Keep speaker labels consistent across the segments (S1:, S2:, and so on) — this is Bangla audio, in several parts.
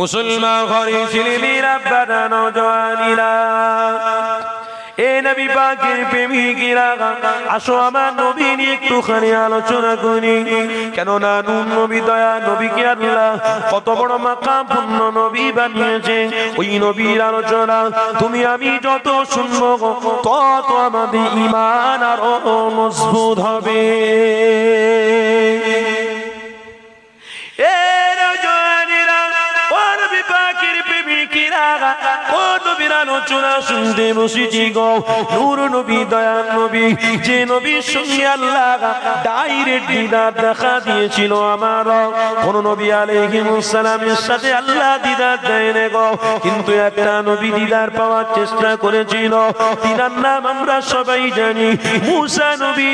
S1: মুসলমান ঘরে ছেলেমেয়েরা বাধা নজওয়ানিরা এ নবী পাকের প্রেমিকেরা, আসো আমার নবী নিয়ে একটুখানি আলোচনা করি। কেননা নুন নবী দয়া নবীকে আল্লাহ কত বড় মাকাম পূর্ণ নবী বানিয়েছে। ওই নবীর আলোচনা তুমি আমি যত শুনব, তত আমাদের ইমান আরও মজবুত হবে। ও নবীর আলোচনা শুনতে বসেছি গো। নূর নবী, দয়াল নবী, যে নবীর সঙ্গে আল্লাহ ডাইরেক্ট দিদার দেখা দিয়েছিল আমার। কোন নবী আলাইহিস সাথে আল্লাহ দিদার দেয়নি গো। কিন্তু একটা নবী দিদার পাওয়ার চেষ্টা করেছিল। দিদার নাম আমরা সবাই জানি মুসা নবী।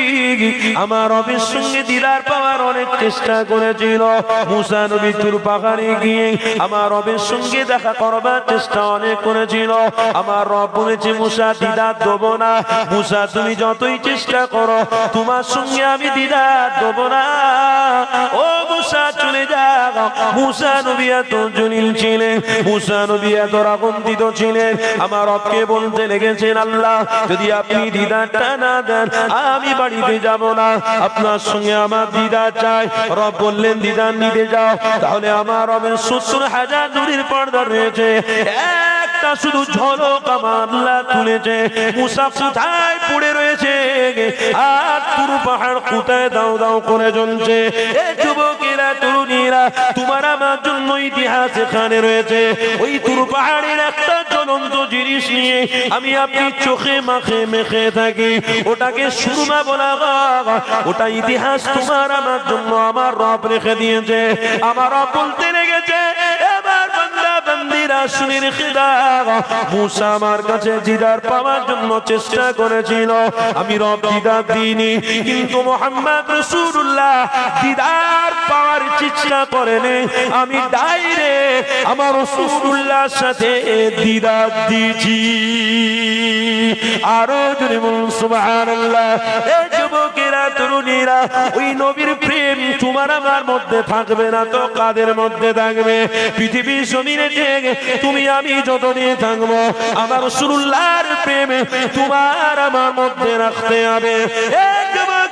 S1: আমার রবের সঙ্গে দিদার পাওয়ার অনেক চেষ্টা করেছিল। মুসা নবী তুর পাহাড়ে গিয়ে আমার রবের সঙ্গে দেখা করবার চেষ্টা অনেক করেছিল। আমার রব বলেছে, মুসা, দিদার দেবো না। মুসা, তুমি যতই চেষ্টা করো, তোমার সঙ্গে আমি দিদার দেবো না। ও মুসা, চলে যাও। মুসা জলিল ছিলেন। মুসা ছিলেন। আমার রবকে বলতে লেগেছেন, আল্লাহ, যদি আপনি দিদারটা না দেন, আমি বাড়িতে যাব না। আপনার সঙ্গে আমার দিদার চাই। রব বললেন, দিদার নিতে যাও। তাহলে আমার রবের সত্তর হাজার দূরের পর্দা রয়েছে। একটা শুধু ঝলক আল্লাহ তুলেছে। মুসা কোথায় পড়ে রয়েছে? আর পুরো পাহাড় কোথায় দাও দাও করে জ্বলছে? যুবকেরা, তরুণীরা, তোমার আমার জন্য ইতিহাস এখানে রয়েছে। ওই তুর পাহাড়ের একটা জ্বলন্ত জিনিস নিয়ে আমি আপনি চোখে মাখে মেখে থাকি। ওটাকে সুরমা বলা। ওটা ইতিহাস তোমার আমার জন্য আমার রব রেখে দিয়েছে। আমার রব বলতে লেগেছে, এবার বান্দা বান্দিরা শুনে রেখে আমার কাছে দিদার পাওয়ার জন্য চেষ্টা করেছিল। আমি রব দিদার দিইনি, কিন্তু মোহাম্মদ রসুল্লাহ দিদার পাওয়ার চেষ্টা করেনি। আমি ডাইরে আমার রসুল্লাহ সাথে দিদার দিয়েছি। আরও যদি এই যুবকেরা, তরুণীরা, ওই নবীর প্রেম তোমার আমার মধ্যে থাকবে না তো কাদের মধ্যে থাকবে? পৃথিবীর জমিনে তুমি আমি যতদিন থাকব আমার সুরুল্লার প্রেমে তোমার আমার মধ্যে রাখতে হবে। একবার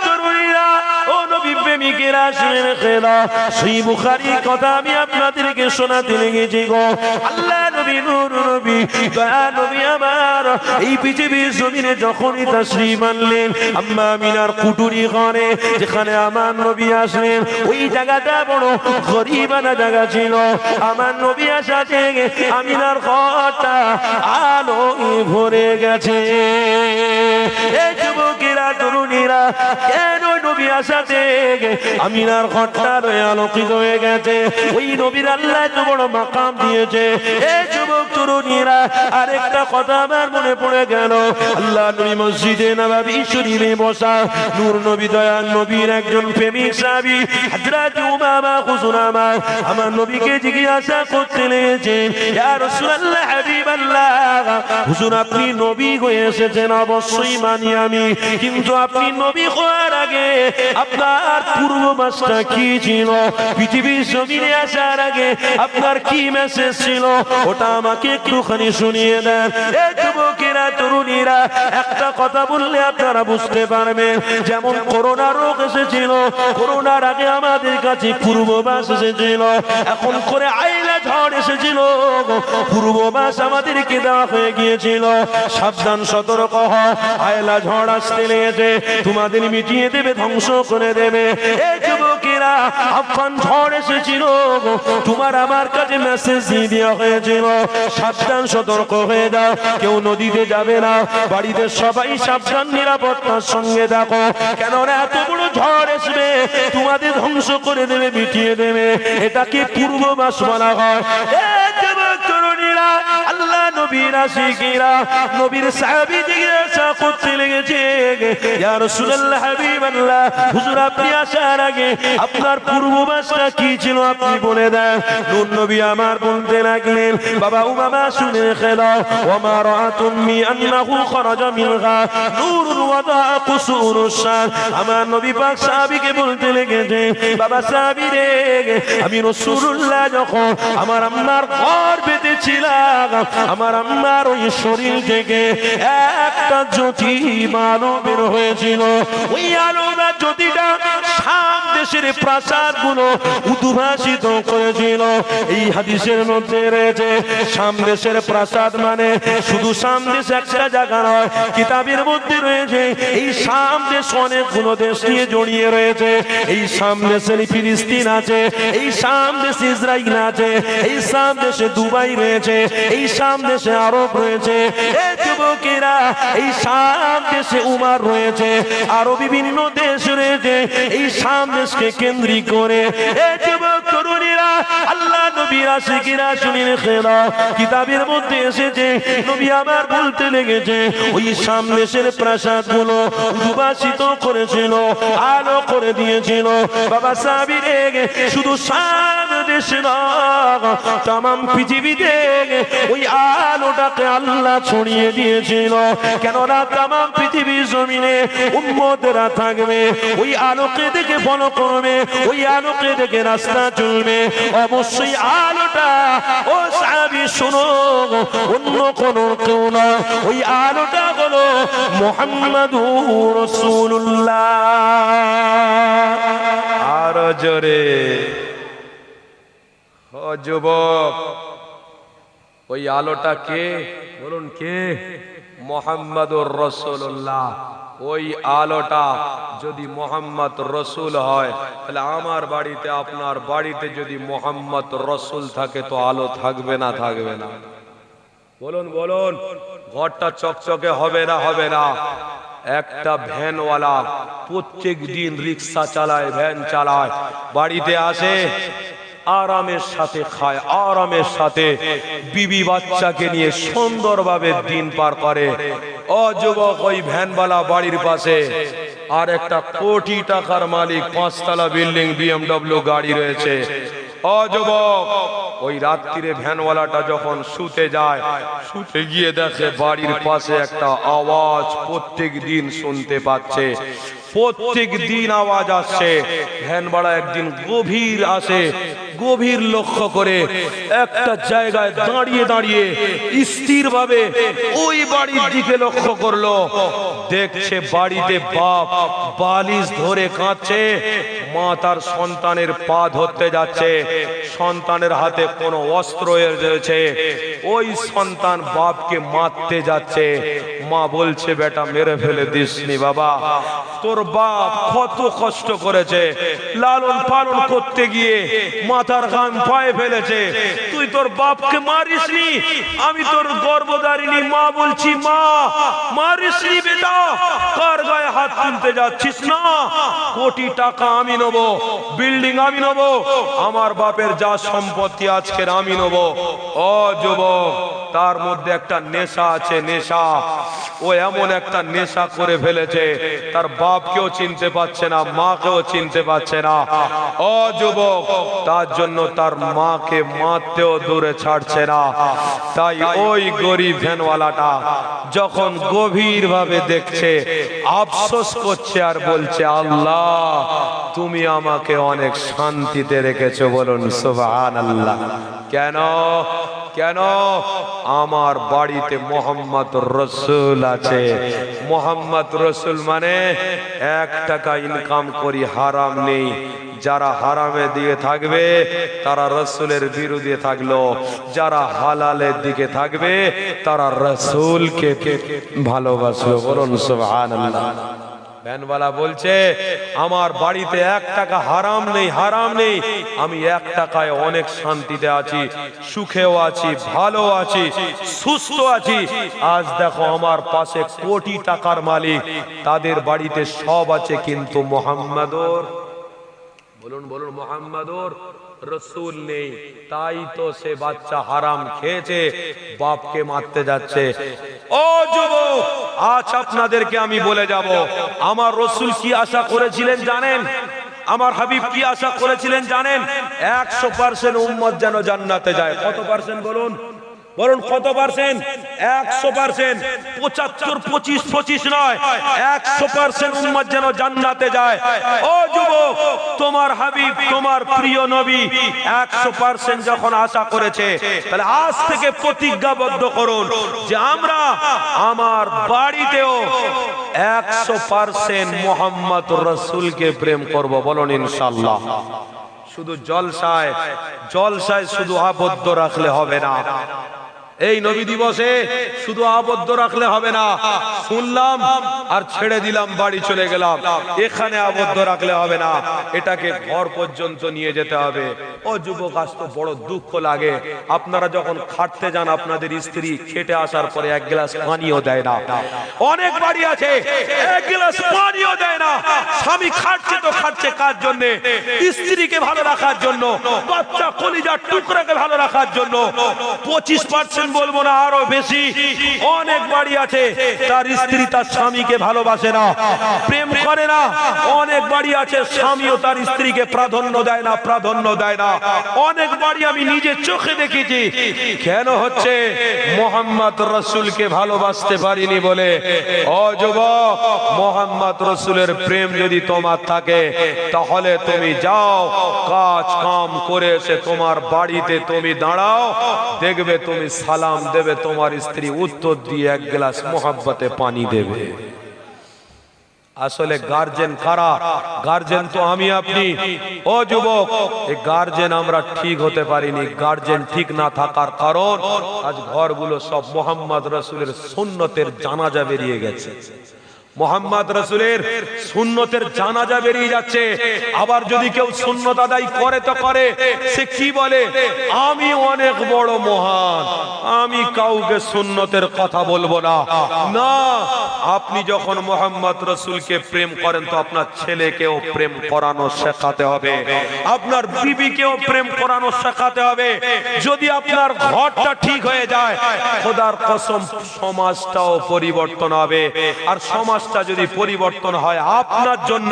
S1: নবী প্রেমিকেরা শুনে রেখে সেই বুখারি কথা আমি আপনাদেরকে শোনাতে লেগেছি গো। আল্লাহ নবী, নূর নবী, দয়া নবী আমার। এই পৃথিবীর জমিনে যখনই তাশরীফ আনলেন, আম্মা মিনার কুটুরি ঘরে যেখানে আমার নবী আসলেন, ওই জায়গাটা বড় গরিবানা জায়গা ছিল। আমার নবী আসা থেকে আমিনার ঘরটা আলো ভরে গেছে। যুবকেরা, তরুণীরা, কেন নবী আসা থেকে আমিনার রয়ে আলোকিত হয়ে গেছে? ওই নবীর আল্লাহ বড় মাকাম দিয়েছে। এ যুবক তরুণীরা আরেকটা কথা আমার মনে পড়ে গেল। আল্লাহ নবী মসজিদে নবাবী শরীরে বসা নূর নবী দয়াল নবীর একজন প্রেমিক সাবি উমামা আমার নবীকে জিজ্ঞাসা করতে ইয়া রাসূলুল্লাহ হুজুর আপনি নবী হয়ে এসেছেন, অবশ্যই মানি আমি। কিন্তু আপনি নবী হওয়ার আগে আপনার পূর্ববাসটা কি ছিল? পৃথিবীর জমিনে আসার আগে আপনার কি মেসেজ ছিল? ওটা আমাকে একটুখানি শুনিয়ে দেন। এই যুবকেরা, তরুণীরা, একটা কথা বললে আপনারা বুঝতে পারবেন। যেমন করোনা রোগ এসেছিল, করোনার আগে আমাদের কাছে পূর্ববাস এসেছিল। এখন করে আইলা ঝড় এসেছিল পূর্ববাস আমাদেরকে দেওয়া হয়ে গিয়েছিল। সাবধান, সতর্ক হ। আয়লা ঝড় আসতে লেগেছে। তোমাদের মিটিয়ে দেবে, ধ্বংস করে দেবে। আফান ঝড় এসেছিল তোমার আমার কাছে মেসেজ দেওয়া হয়েছিল। সাবধান, সতর্ক হয়ে দাও কেউ নদীতে যাবে না। বাড়িতে সবাই সাবধান, নিরাপত্তার সঙ্গে দেখো কেননা এত বড় ঝড় আসবে তোমাদের ধ্বংস করে দেবে, মিটিয়ে দেবে। এটাকে পূর্ব মাস বলা হয়? নবীর আশিকিরা, নবীর সাহাবী জিজ্ঞাসা করতে লেগেছে। ইয়া রাসূলুল্লাহ, হাবিবাল্লাহ, হুজুর আপনি আসার আগে আপনার পূর্ববাসটা কি ছিল আপনি বলে দেন। নূর নবী আমার বলতে লাগলেন, বাবা উমামা শুনে খেলা ওমা রাআতুম মি আন্নাহু খরাজা মিনহা। নূরুন ওয়াদা, কুসুরুস শার আমার নবী পাক সাহাবীকে বলতে লেগেছে, বাবা সাহাবী রে, আমি রাসূলুল্লাহ যখন আমার আম্মার ঘর বেঁধেছিলাম আমার আম্মার ওই শরীর থেকে একটা জ্যোতি আলো বের হয়েছিল। ওই আলো জ্যোতিটা সাম দেশের প্রাসাদগুলো উদ্ভাসিত করেছিল। এই হাদিসের মধ্যে রয়েছে সাম দেশের প্রাসাদ মানে শুধু সাম দেশ একটা জায়গা নয়, কিতাবের মধ্যে রয়েছে, এই সাম দেশ অনেকগুলো দেশ নিয়ে জড়িয়ে রয়েছে। এই সাম দেশের ফিলিস্তিন আছে, এই সাম দেশে ইসরায়েল আছে, এই সাম দেশে দুবাই রয়েছে, এই সাম দেশে আরব রয়েছে। যুবকেরা, এই সাম দেশে উমার রয়েছে, আরও বিভিন্ন দেশ রয়েছে, এই সাম দেশকে কেন্দ্রিক করে শুনিয়ে দেশে তাম পৃথিবীতে ওই আলোটাকে আল্লাহ ছড়িয়ে দিয়েছিল। কেননা তাম পৃথিবীর জমিনে উন্মতেরা থাকবে, ওই আলোকে দেখে ফলো করবে, ওই আলোকে দেখে রাস্তা চলবে। অবশ্যই আলোটা, ও সাবি শোনো, অন্য কোন কেউ না ওই আলোটা হলো মোহাম্মদুর রসুল্লাহ
S2: আরও জোরে। যুবক, ওই আলোটা কে? বলুন কে? মোহাম্মদুর রসুল্লাহ ওই আলোটা যদি মোহাম্মদ রসুল হয়, তাহলে আমার বাড়িতে, আপনার বাড়িতে যদি মোহাম্মদ রসুল থাকে, তো আলো থাকবে না থাকবে না। বলুন বলুন, ঘরটা চকচকে হবে না হবে না? একটা ভ্যানওয়ালা প্রত্যেক দিন রিক্সা চালায়, ভ্যান চালায়, বাড়িতে আসে আরামের সাথে খায়, আরামের সাথে বিবি বাচ্চাকে নিয়ে সুন্দরভাবে দিন পার করে। ও যুবক, ওই ভ্যানওয়ালা বাড়ির পাশে আর একটা কোটি টাকার মালিক, পাঁচতলা বিল্ডিং, বিএমডব্লিউ গাড়ি রয়েছে। ও যুবক, ওই রাত্রিরে ভ্যানওয়ালাটা যখন শুতে যায়, শুতে গিয়ে দেখে বাড়ির পাশে একটা আওয়াজ প্রত্যেক দিন শুনতে পাচ্ছে। প্রত্যেক দিন আওয়াজ আসছে। ভ্যানওয়ালা একদিন গভীর আসে। গভীর লক্ষ্য করে একটা জায়গায় দাঁড়িয়ে দাঁড়িয়ে স্থির ভাবে ওই বাড়ির দিকে লক্ষ্য করল। দেখছে বাড়িতে বাপ বালিশ ধরে কাঁদছে। মা তার সন্তানের পা ধরতে যাচ্ছে। সন্তানের হাতে কোনো অস্ত্র রয়েছে। ওই সন্তান বাপকে মারতে যাচ্ছে। মা বলছে, বেটা, মেরে ফেলে দিসনি বাবা। তোর বাপ কত কষ্ট করেছে। লালন পালন করতে গিয়ে মাথার ঘাম পায়ে ফেলেছে। তুই তোর বাপকে মারিসনি? আমি তোর গর্ভধারিণী। মা বলছি, মা, মারিসনি বেটা। কার গায়ে হাত তুলতে যাচ্ছিস না? কোটি টাকা আমি নেব বিল্ডিং আমি নেব, আমার বাপের যা সম্পত্তি আজকের আমি নেব। তার মধ্যে একটা নেশা আছে, নেশা। ও এমন একটা নেশা করে ফেলেছে, তার বাপকেও চিনতে পারছে না, মাকেও চিনতে পারছে না। তার জন্য তার মাকে মারতেও দূরে ছাড়ছে না। তাই ওই গরিব ভ্যানওয়ালাটা যখন গভীর ভাবে দেখছে, আফসোস করছে আর বলছে, আল্লাহ তুমি আমাকে অনেক শান্তিতে রেখেছো বলুন সুবহান আল্লাহ কেন? কেন? আমার বাড়িতে মোহাম্মদ রসুল আছে। মোহাম্মদ রসুল মানে এক টাকা ইনকাম করি হারাম নেই। যারা হারামে দিয়ে থাকবে, তারা রসুলের বিরুদ্ধে থাকল। যারা হালালের দিকে থাকবে, তারা রসুলকে ভালোবাসবে বলুন, সুবহানাল্লাহ। ভ্যানওয়ালা বলছে, আমার বাড়িতে এক টাকা হারাম নেই হারাম নেই। আমি এক টাকায় অনেক শান্তিতে আছি, সুখেও আছি, ভালো আছি, সুস্থ আছি। আজ দেখো আমার পাশে কোটি টাকার মালিক। তাদের বাড়িতে সব আছে কিন্তু মোহাম্মদর। বলুন বলুন, মোহাম্মদর। রসুল নেই, তাই তো সে বাচ্চা হারাম খেয়েছে, বাপকে মারতে যাচ্ছে। ও যুব আজ আপনাদেরকে আমি বলে যাব, আমার রসুল কি আশা করেছিলেন জানেন? আমার হাবিব কি আশা করেছিলেন জানেন? একশো পার্সেন্ট উম্মত যেন জান্নাতে যায়। কত পার্সেন্ট বলুন? বলুন কত পার্সেন্ট একশো পার্সেন্ট পঁচাত্তর, পঁচিশ পঁচিশ নয়। একশো পার্সেন্ট যেন জান্নাতে যায়। ও যুবক, তোমার হাবিব, তোমার প্রিয় নবী একশো পার্সেন্ট যখন আশা করেছে, তাহলে আজ থেকে প্রতিজ্ঞাবদ্ধ করুন যে আমরা আমার বাড়িতেও একশো পার্সেন্ট মোহাম্মদ রসুলকে প্রেম করব। বলুন ইনশাল্লাহ শুধু জলসায় জলসায় শুধু আবদ্ধ রাখলে হবে না। এই নবী দিবসে শুধু আবদ্ধ রাখলে হবে না, শুনলাম আর ছেড়ে দিলাম, বাড়ি চলে গেলাম। এখানে আবদ্ধ রাখলে হবে না, এটাকে ঘর পর্যন্ত নিয়ে যেতে হবে। ও যুবক, আজ তো বড় দুঃখ লাগে। আপনারা যখন খাটতে যান, আপনাদের স্ত্রী খেটে আসার পরে এক গ্লাস পানিও দেয় না। অনেক বাড়ি আছে, এক গ্লাস পানিও দেয় না। স্বামী খাটছে তো খাটছে কার জন্য? স্ত্রীকে ভালো রাখার জন্য, বাচ্চা কলিজার টুকরাকে ভালো রাখার জন্য। পঁচিশ পার্সেন্ট বলব না, আরও বেশি। অনেক বাড়ি আছে, তার স্ত্রী তার স্বামীকে ভালোবাসে না, প্রেম করে না। অনেক বাড়ি আছে, স্বামীও তার স্ত্রীকে প্রাধান্য দেয় না, প্রাধান্য দেয় না। অনেক বাড়ি আমি নিজে চোখে দেখেছি। কেন হচ্ছে মোহাম্মদ রসুলকে ভালোবাসতে পারিনি বলে? ও যুবক, মোহাম্মদ রসুলের প্রেম যদি তোমার থাকে, তাহলে তুমি যাও, কাজ কাম করে এসে তোমার বাড়িতে তুমি দাঁড়াও, দেখবে তুমি সালাম দেবে, তোমার স্ত্রী উত্তর দিয়ে এক গ্লাস মোহাব্বতে পানি দেবে। আসলে গার্জেন কারা গার্জেন তো আমি, আপনি। ও যুবক, এই গার্জেন আমরা ঠিক হতে পারিনি। গার্জেন ঠিক না থাকার কারণ আজ ঘরগুলো সব মোহাম্মদ রসুলের সুন্নতের জানাজা বেরিয়ে গেছে। মোহাম্মদ রসুলের সুন্নতের জানাজা বেরিয়ে যাচ্ছে। আবার যদি কেউ সুন্নত আদায় করে তো করে। সে কি বলে? আমি অনেক বড় মহান। আমি কাউকে সুন্নতের কথা বলব না। না, আপনি যখন মোহাম্মদ রসুলকে প্রেম করেন তো আপনার ছেলেকেও প্রেম করানো শেখাতে হবে। আপনার বিবিকেও প্রেম করানো শেখাতে হবে। যদি আপনার ঘরটা ঠিক হয়ে যায়, খোদার কসম, সমাজটাও পরিবর্তন হবে। আর সমাজটা যদি পরিবর্তন হয় আপনার জন্য,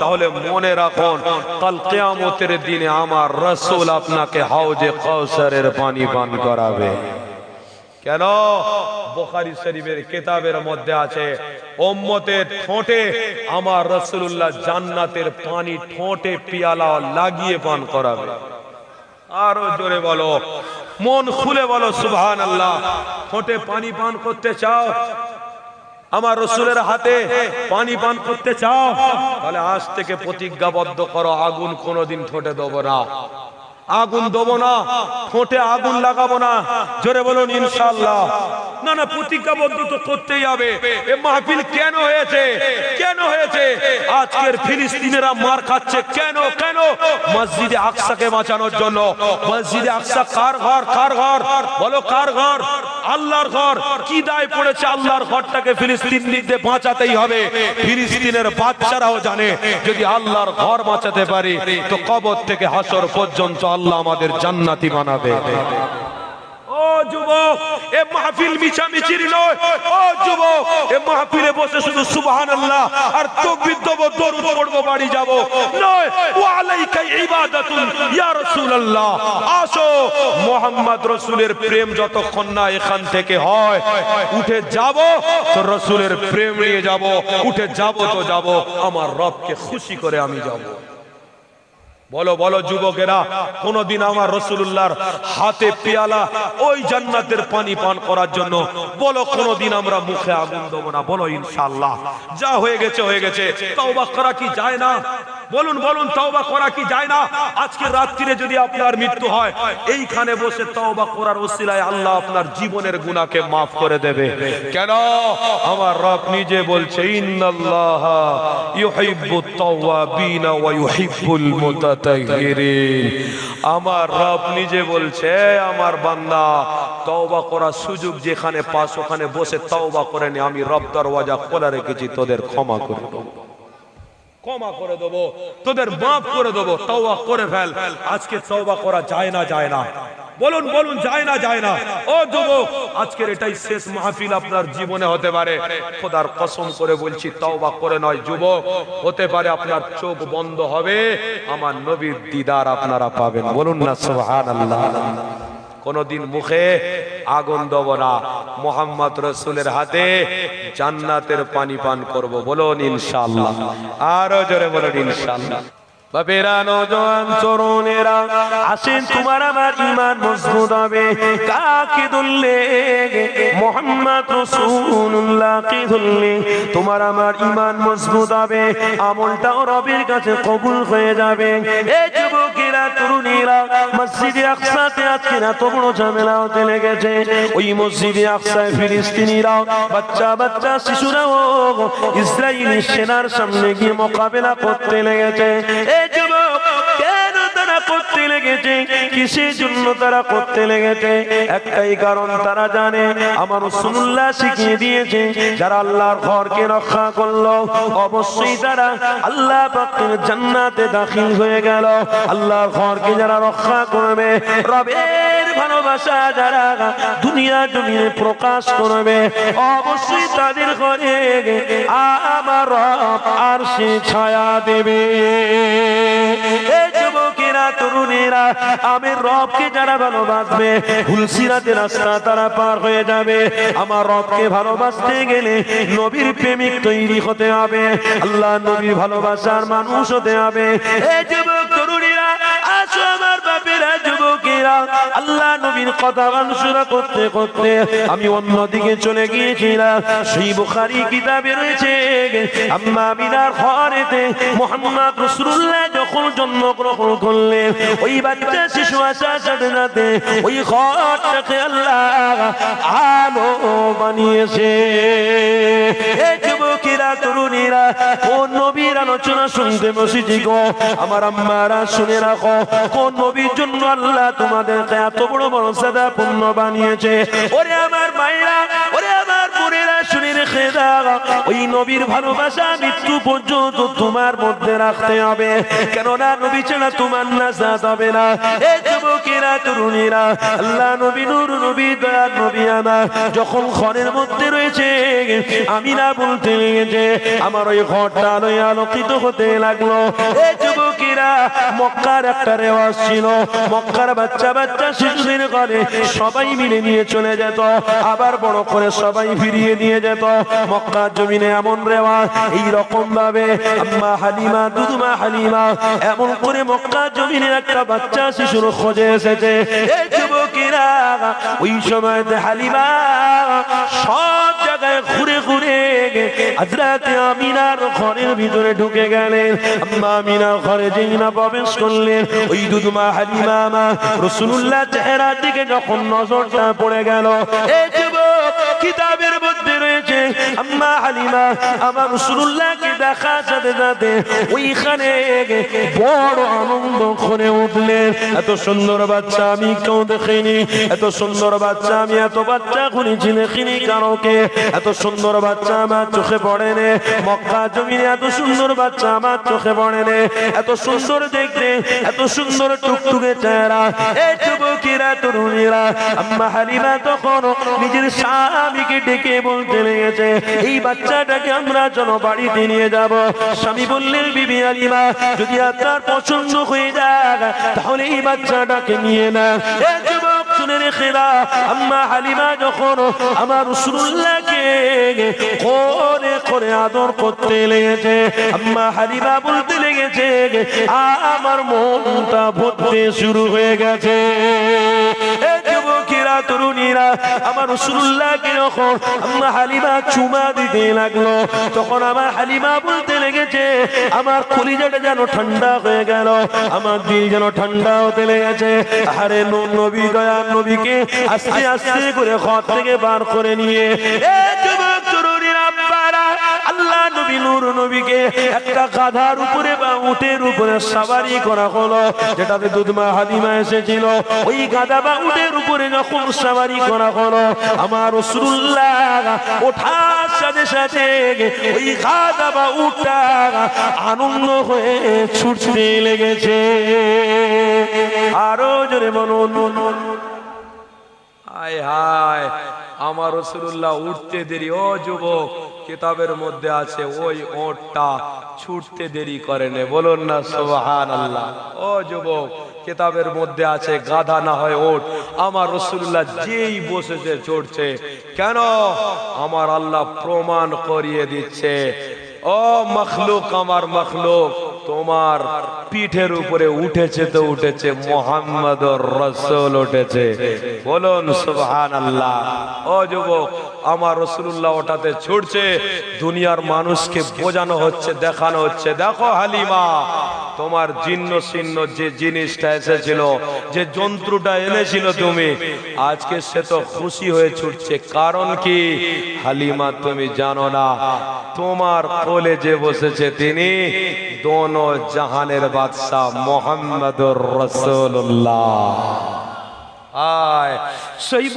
S2: তাহলে মনে রাখুন, কাল কেয়ামতের দিনে আমার রসুল আপনাকে হাউজে কৌসারের পানি পান করাবে। কেন? বোখারি শরীফের কেতাবের মধ্যে আছে ওম্মতের ঠোঁটে আমার রসুল্লাহ জান্নাতের পানি ঠোঁটে পিয়ালা লাগিয়ে পান করাবে। আরও জোরে বলো, মন খুলে বলো সুবহান আল্লাহ ঠোঁটে পানি পান করতে চাও? আমার রসুলের হাতে পানি পান করতে চাও, তাহলে আজ থেকে প্রতিজ্ঞাবদ্ধ করো, আগুন কোনোদিন ঠোঁটে দেবো না। আগুন দেবো না ঠোঁটে আগুন লাগাবো না। জোরে বলুন ইনশাল্লাহ না না প্রতিজ্ঞাবদ্ধ তো করতেই হবে। এ মাহফিল কেন হয়েছে? কেন হয়েছে? আজকের ফিলিস্তিনেরা মার খাচ্ছে কেন? কেন? মসজিদে আকসাকে বাঁচানোর জন্য। মসজিদে আকসা কার ঘর? কার ঘর? বলো কার ঘর? আল্লাহর ঘর। কি দায় পড়েছে আল্লাহর ঘরটাকে ফিলিস্তিনিদের বাঁচাতেই হবে? ফিলিস্তিনের বাচ্চারাও জানে যদি আল্লাহর ঘর বাঁচাতে পারি তো কবর থেকে হাসর পর্যন্ত আল্লাহ আমাদের জান্নাতি বানাবে। আসো, মোহাম্মদ প্রেম যতক্ষণ না এখান থেকে হয়, উঠে যাব, তো রাসূলের প্রেম নিয়ে যাব, উঠে যাব তো যাব, আমার রবকে খুশি করে আমি যাব। বলো বলো যুবকেরা, কোনদিন আমার রসুল্লাহর হাতে পেয়ালা ওই জান্নাতের পানি পান করার জন্য বলো, কোনদিন আমরা মুখে আগুন দেবো না? বলো ইনশাল্লাহ যা হয়ে গেছে হয়ে গেছে। তওবা করা কি যায় না? বলুন বলুন, তওবা করা কি যায় না? আজকে রাত্রিরে যদি আপনার মৃত্যু হয়, এইখানে বসে তওবা করার ওসিলায় আল্লাহ আপনার জীবনের গুনাহকে মাফ করে দেবে। কেন? আমার রব নিজে বলছে, ইন্নাল্লাহ ইউহিব্বুত তাওয়াবিনা ওয়া ইউহিব্বুল আমার রব নিজে বলছে, আমার বান্দা, তওবা করার সুযোগ যেখানে পাস, ওখানে বসে তওবা করে নি। আমি রব দরওয়াজা খোলা রেখেছি, তোদের ক্ষমা করে ক্ষমা করে দেবো, তোদের মাফ করে দেবো। তওবা করে ফেল। আজকে তওবা করা যায় না যায় না। বলুন বলুন, যায় না যায় না। ও যুবক, আজকের এটাই শেষ মাহফিল আপনার জীবনে হতে পারে। খোদার কসম করে বলছি, তওবা করে নয়, যুবক, হতে পারে আপনার চোখ বন্ধ হবে। আমার নবীর দিদার আপনারা পাবেন। বলুন না, সুবহানাল্লাহ। কোনদিন মুখে আগুন দেব না। মোহাম্মদ রসুলের হাতে জান্নাতের পানি পান করব। বলুন, ইনশাআল্লাহ। আরও জোরে বলুন, ইনশাআল্লাহ।
S1: বাপেরা নজওয়ান তরুণেরা আসেন তোমার আমার ইমান মজবুত হবে। কাকে ধরলে? মোহাম্মদ রসুল্লাহ কে ধরলে? তোমার আমার ইমান মজবুত হবে। আমলটাও রবের কাছে কবুল হয়ে যাবে। এই যুবকেরা তরুণীরা মসজিদে আকসাতে আজকে এত বড় ঝামেলা হতে লেগেছে। ওই মসজিদে আকসায় ফিলিস্তিনিরাও বাচ্চা বাচ্চা শিশুরাও ইসরায়েলি সেনার সামনে গিয়ে মোকাবেলা করতে লেগেছে। এই তারা করতে লেগেছে, কিসের জন্য তারা করতে লেগেছে? একটাই কারণ তারা জানে, আমার রসুল্লাহ শিখিয়ে দিয়েছে, যারা আল্লাহর ঘরকে রক্ষা করল, অবশ্যই তারা আল্লাহ পাকের জান্নাতে দাখিল হয়ে গেল। আল্লাহর ঘরকে যারা রক্ষা করবে, রবের ভালোবাসা যারা দুনিয়া জমিনে প্রকাশ করবে, অবশ্যই তাদের ঘরে আমার আর সে ছায়া দেবে। এই যুবকেরা তরুণেরা, আমি রবকে যারা ভালোবাসবে হুলসিরাতে রাস্তা তারা পার হয়ে যাবে। আমার রবকে ভালোবাসতে গেলে নবীর প্রেমিক তৈরি হতে হবে। আল্লাহ নবীর ভালোবাসার মানুষ হতে হবে। তরুণীরা, আসো আমার বাপেরা যুবকেরা আল্লাহ নবীর কথা মানুষরা করতে করতে আমি অন্যদিকে চলে গিয়েছিলাম। সেই বুখারি কিতাবে রয়েছে, আম্মা মিনার ঘরেতে মোহাম্মদ রসুল্লাহ যখন জন্মগ্রহণ করলেন, ওই বাচ্চা শিশু আসার সাথে ওই ঘরটাকে আল্লাহ আলো বানিয়েছে। আমার আম্মারা শুনে রাখো কোন নবীর জন্য আল্লাহ তোমাদেরকে এত বড় বড় সাদা পুণ্য বানিয়েছে। ওরে আমার মায়েরা ওরে বোনেরা শুনে রেখে ওই নবীর ভালোবাসা মৃত্যু পর্যন্ত তোমার মধ্যে রাখতে হবে। কেননা নবী ছাড়া তোমার হবে না। এই যুবকেরা, তরুণীরা, আল্লাহ নবী নবী দয়ার নবী যখন ঘরের মধ্যে রয়েছে, আমি না বলতে আমার ওই ঘরটা আলোকিত হতে লাগল। এই যুবকেরা, মক্কার একটা রেওয়াজ ছিল। মক্কার বাচ্চা বাচ্চা শিশুদের ঘরে সবাই মিলে নিয়ে চলে যেত। আবার বড় করে সবাই ফিরিয়ে নিয়ে যেত। মক্কার জমিনে এমন রেওয়াজ এই রকম ভাবে, আম্মা হালিমা, দুদুমা হালিমা, এমন করে মক্কার জমিনে একটা বাচ্চা শিশুর খোঁজে এসেছে। যুবকেরা, ওই সময়তে হালিমা সব জায়গায় ঘুরে ঘুরে আজরাতে আমিনার ঘরের ভিতরে ঢুকে গেলেন। আম্মা আমিনার ঘরে যেই না প্রবেশ করলেন, ওই দুদুমা হালিমা মা রসুল্লাহ চেহারার দিকে যখন নজরটা পড়ে গেল এই যুবক কিতাবের মধ্যে রয়েছে আম্মা হালিমা, আমার রসুল্লাহকে দেখা সাথে সাথে ওইখানে বড় আনন্দ করে উঠলেন এত সুন্দর বাচ্চা আমি কেউ দেখিনি, এত সুন্দর বাচ্চা আমি এত বাচ্চা খুঁজেছি দেখিনি কারোকে। এত সুন্দর বাচ্চা আমার চোখে পড়ে নে, মক্কা জমিনে এত সুন্দর বাচ্চা আমার চোখে পড়ে নে। এত সুন্দর দেখতে, এত সুন্দর টুকটুকে চেহারা এই যুবকেরা, তরুণীরা, আম্মা হালিমা তখন নিজের স্বামীকে ডেকে বলতে লেগেছে এই বাচ্চাটাকে আমরা যেন বাড়িতে নিয়ে যাব। স্বামী বললেন, বিবি আলিমা, যদি আপনার পছন্দ হয়ে যাক তাহলে এই বাচ্চাটাকে নিয়ে না শুনে রেখে যখন আমার করে আদর করতে লেগেছে বলতে লেগেছে, আমার মনটা ভরতে শুরু হয়ে গেছে। যুবকেরা তরুণীরা, আমার রসুল্লাহকে যখন আম্মা হালিমা চুমা দিতে লাগল, তখন আমার হালিমা বলতে লেগেছে, আমার কলিজাটা যেন ঠান্ডা হয়ে গেল, আমার দিল যেন ঠান্ডা হতে লেগেছে। আরে নবী দয়া নবীকে আস্তে আস্তে করে ঘর থেকে বার করে নিয়ে নূর নবীকে একটা গাধার উপরে বা উটের উপরে সাবারি করা হলো। যেটাতে দুধমা হালিমা এসেছিল, ওই গাধা বা উটের উপরে যখন সাবারি করা হলো, আমার রসুল্লাহ ওঠার সাথে সাথে ওই গাধা বা উটটা আনন্দ হয়ে ছুটতে লেগেছে। আরও জোরে বলুন।
S2: হায় হায়। আমার রসুল্লাহ উঠতে দেরি। ও যুবক, কিতাবের মধ্যে আছে ওই ওটটা ছুটতে দেরি করে নে। বলুন না সোহান আল্লাহ ও যুবক, কিতাবের মধ্যে আছে গাধা না হয় ওট। আমার রসুল্লাহ যেই বসেছে, চড়ছে। কেন? আমার আল্লাহ প্রমাণ করিয়ে দিচ্ছে। ও মখলুক, আমার মখলুক। তোমার পিঠের উপরে উঠেছে তো উঠেছে মোহাম্মদ রসুল উঠেছে। বলুন সুবহান আল্লাহ ও যুবক, আমার রসুল্লাহ ওটাতে ছুটছে, দুনিয়ার মানুষকে বোঝানো হচ্ছে, দেখানো হচ্ছে। দেখো হালিমা তোমার জিন্ন চিহ্ন যে জিনিসটা এসেছিল, যে যন্ত্রটা এনেছিল তুমি, আজকে সে তো খুশি হয়ে ছুটছে। কারণ কি? হালিমা, তুমি জানো না, তোমার কোলে যে বসেছে তিনি দোনো জাহানের বাদশাহ মোহাম্মদুর রসুল্লাহ আয়। সেই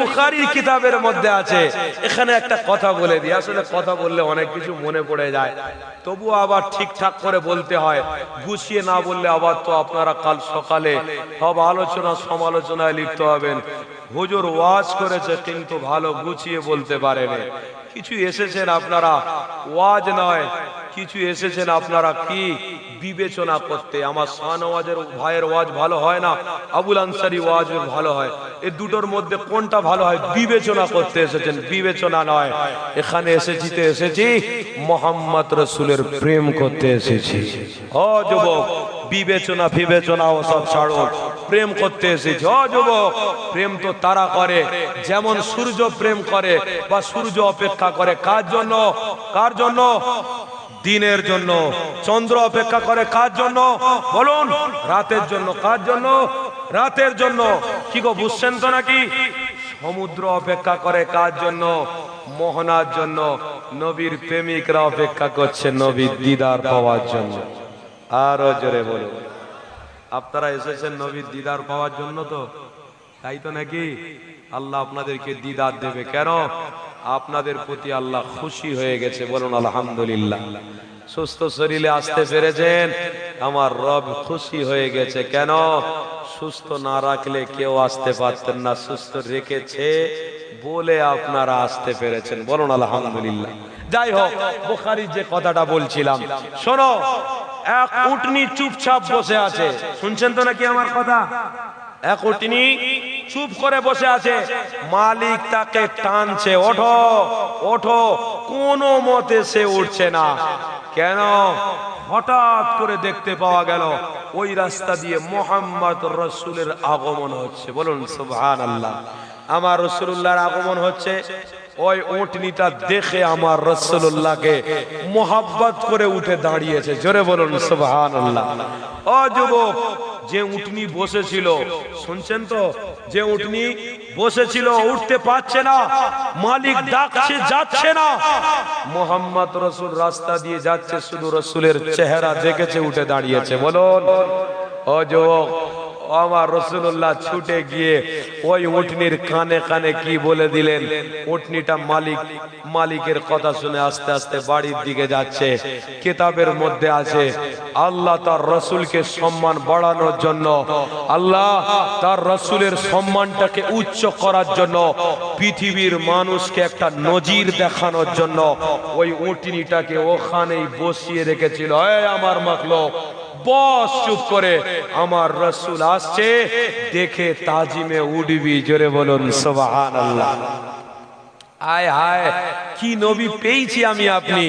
S2: কিতাবের মধ্যে আছে। এখানে একটা কথা বলে দিই। আসলে কথা বললে অনেক কিছু মনে পড়ে যায়। আবার ঠিকঠাক করে বলতে হয়। গুছিয়ে না বললে আবার তো আপনারা কাল সকালে সব আলোচনা সমালোচনায় লিপ্ত হবেন। হুজুর ওয়াজ করেছে কিন্তু ভালো গুছিয়ে বলতে পারেনি। কিছু এসেছেন আপনারা? ওয়াজ নয়। কিছু এসেছেন আপনারা কি? বিবেচনা করতে, আমার শাহনওয়াজের ভাইয়ের ওয়াজ ভালো হয় না, আবুল আনসারি ওয়াজ ভালো হয়। এই দুটোর মধ্যে কোনটা ভালো হয়? বিবেচনা করতে এসেছেন, বিবেচনা নয়। এখানে এসেছি, তো এসেছি, মোহাম্মদ রসুলের প্রেম করতে এসেছি। অ যুবক, বিবেচনা বিবেচনা, ও সব ছাড়ো। প্রেম করতে এসেছি। অ যুবক, প্রেম তো তারা করে। যেমন সূর্য প্রেম করে বা সূর্য অপেক্ষা করে। কার জন্য? কার জন্য? দিনের জন্য। চন্দ্র অপেক্ষা করে কার জন্য? বলুন, রাতের জন্য। কার জন্য? রাতের জন্য। কি গো, বুঝছেন তো নাকি? সমুদ্র অপেক্ষা করে কার জন্য? মোহনার জন্য। নবীর প্রেমিকরা অপেক্ষা করছে নবীর দিদার পাওয়ার জন্য। আরও জোরে বলুন। আপনারা এসেছেন নবীর দিদার পাওয়ার জন্য তো? তাই তো নাকি? আল্লাহ আপনাদেরকে দিদার দেবে। কেন? আপনাদের প্রতি আল্লাহ খুশি হয়ে গেছে, বলুন আলহামদুলিল্লাহ। সুস্থ শরীরে আসতে পেরেছেন, আমার রব খুশি হয়ে গেছে। কেন? সুস্থ না রাখলে কেউ আসতে পারতেন না, সুস্থ রেখেছে বলে আপনারা আসতে পেরেছেন, বলুন আলহামদুলিল্লাহ। যাই হোক, বুখারির যে কথাটা বলছিলাম, শোনো, এক উটনি চুপচাপ বসে আছে। শুনছেন তো নাকি আমার কথা? এক তিনি চুপ করে বসে আছে। মালিক তাকে টানছে, ওঠো ওঠো, কোনো মতে সে উঠছে না। কেন? হঠাৎ করে দেখতে পাওয়া গেল, ওই রাস্তা দিয়ে মোহাম্মদ রসুলের আগমন হচ্ছে। বলুন সুবহান আল্লাহ আমার রসুল্লাহর আগমন হচ্ছে। ওই উটনিটা দেখে আমার রসুল্লাহকে মোহাব্বত করে উঠে দাঁড়িয়েছে। জোরে বলুন সুবহান ও যুবক, যে উটনি বসেছিল, শুনছেন তো? যে উটনি বসেছিল, উঠতে পারছে না, মালিক ডাকছে, যাচ্ছে না। মোহাম্মদ রসুল রাস্তা দিয়ে যাচ্ছে, শুধু রসুলের চেহারা দেখেছে, উঠে দাঁড়িয়েছে। বলুন, ও যুবক আমার রসুল্লাহ ছুটে গিয়ে ওই উটনির কানে কানে কি বলে দিলেন? উটনিটা মালিক, মালিকের কথা শুনে আস্তে আস্তে বাড়ির দিকে যাচ্ছে, কিতাবের মধ্যে আছে, আল্লাহ তার রসুলকে সম্মান বাড়ানোর জন্য, আল্লাহ তার রসুলের সম্মানটাকে উচ্চ করার জন্য, পৃথিবীর মানুষকে একটা নজির দেখানোর জন্য ওই উটনিটাকে ওখানেই বসিয়ে রেখেছিল। আমার মাখলো বস চুপ করে। আমার রসুল আসছে দেখে তাজিমে উঠবি জোরে বলুন সোবাহান আল্লাহ আয় হায় কি নবী পেয়েছি আমি আপনি?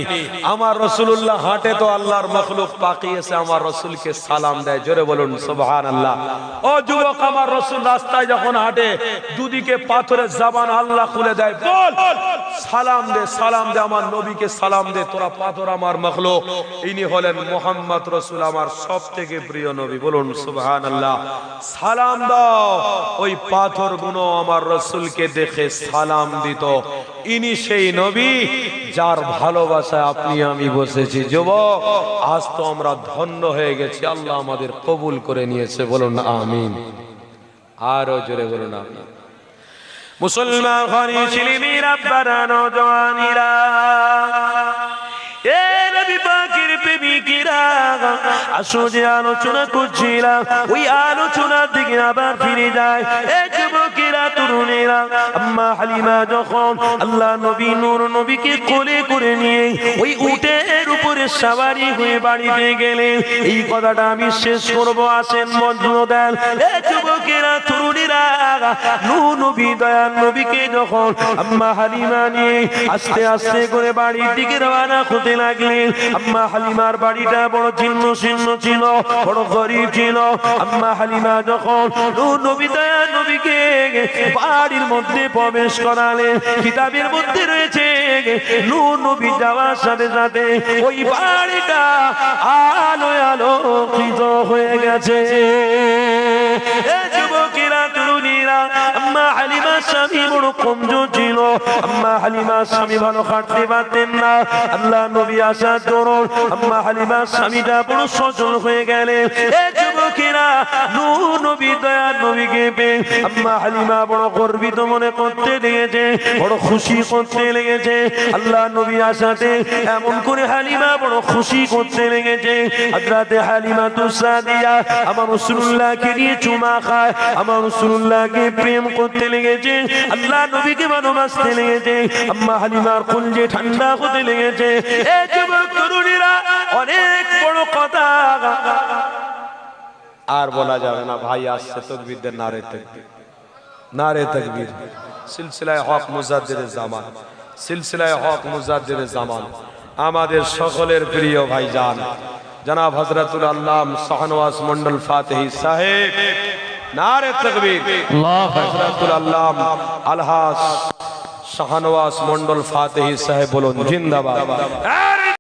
S2: আমার রসুল্লাহ হাঁটে তো আল্লাহর মখলুক পাকি এসে আমার রসুলকে সালাম দেয়। জোরে বলুন সুবহান আল্লাহ ও যুবক, আমার রসুল রাস্তায় যখন হাঁটে, দুদিকে পাথরের জবান আল্লাহ খুলে দেয়, বল, সালাম দে সালাম দে, আমার নবীকে সালাম দে, তোরা পাথর আমার মখলুক। ইনি হলেন মোহাম্মদ রসুল, আমার সব থেকে প্রিয় নবী। বলুন সুবহান আল্লাহ সালাম দাও। ওই পাথর গুনো আমার রসুলকে দেখে সালাম দিত। ইনি সেই নবী যার ভালোবাসায় আপনি, আমি বসেছি। যুবক, আজ তো আমরা ধন্য হয়ে গেছি। আল্লাহ আমাদের কবুল করে নিয়েছে। বলুন আমিন। আরও জোরে বলুন আমিন।
S1: মুসলমান ঘরে ছেলেমেয়েরা পাড়া নজওয়ানিরা। এ নবী পাকের প্রেমিকেরা। আসো যে আলোচনা করছিলাম, ওই আলোচনার দিকে আবার ফিরে যায় এ যুবকেরা তরুণেরা আম্মা হালিমা যখন আল্লাহ নবী নূর নবীকে কোলে করে নিয়ে ওই উটের উপরে সাবারি হয়ে বাড়িতে গেলেন, এই কথাটা আমি শেষ করব, আসেন মন্ত্র দেন যুবকেরা, তরুণীরা, নূর নবী, দয়াল নবীকে যখন আম্মা হালিমা নিয়ে আস্তে আস্তে করে বাড়ির দিকে রওনা হতে লাগলেন, আম্মা হালিমার বাড়িটা বড় ছিন্ন ছিন্ন ছিল, বড় গরিব ছিল। আম্মা হালিমা যখন নূর নবী, দয়াল নবীকে বাড়ির মধ্যে প্রবেশ করালে কিতাবের মধ্যে রয়েছে নূর নবী যাওয়ার সাথে সাথে ওই বাড়িটা আলো আলোকিত হয়ে গেছে। যুবকেরা হালিমা স্বামী বড় কমজোর ছিল আম্মা হালিমা স্বামী ভালো খাটতে পারতেন না। আল্লাহ নবী দরুন আম্মা হালিমা স্বামীটা বড় হয়ে তুসাদিয়া আমার প্রেম করতে লেগেছে। আল্লাহ নবীকে ভালোবাসতে লেগেছে। আম্মা হালিমার কুঞ্জে ঠান্ডা হতে লেগেছে। অনেক বড় কথা।
S2: আর বলা যাবে না, ভাই আসছে তকবীরদের নারে তকবীর। নারে তকবীর। সিলসিলায় হক মুজাদ্দিদের জামান। সিলসিলায় হক মুজাদ্দিদের জামান। আমাদের সকলের প্রিয় ভাইজান, জনাব হযরতুল আল্লাম শাহনওয়াজ মন্ডল ফাতেহি সাহেব। নারে তকবীর। হযরতুল আল্লাম আলহাস শাহনওয়াজ মন্ডল ফাতেহি সাহেব বলুন জিন্দাবাদ।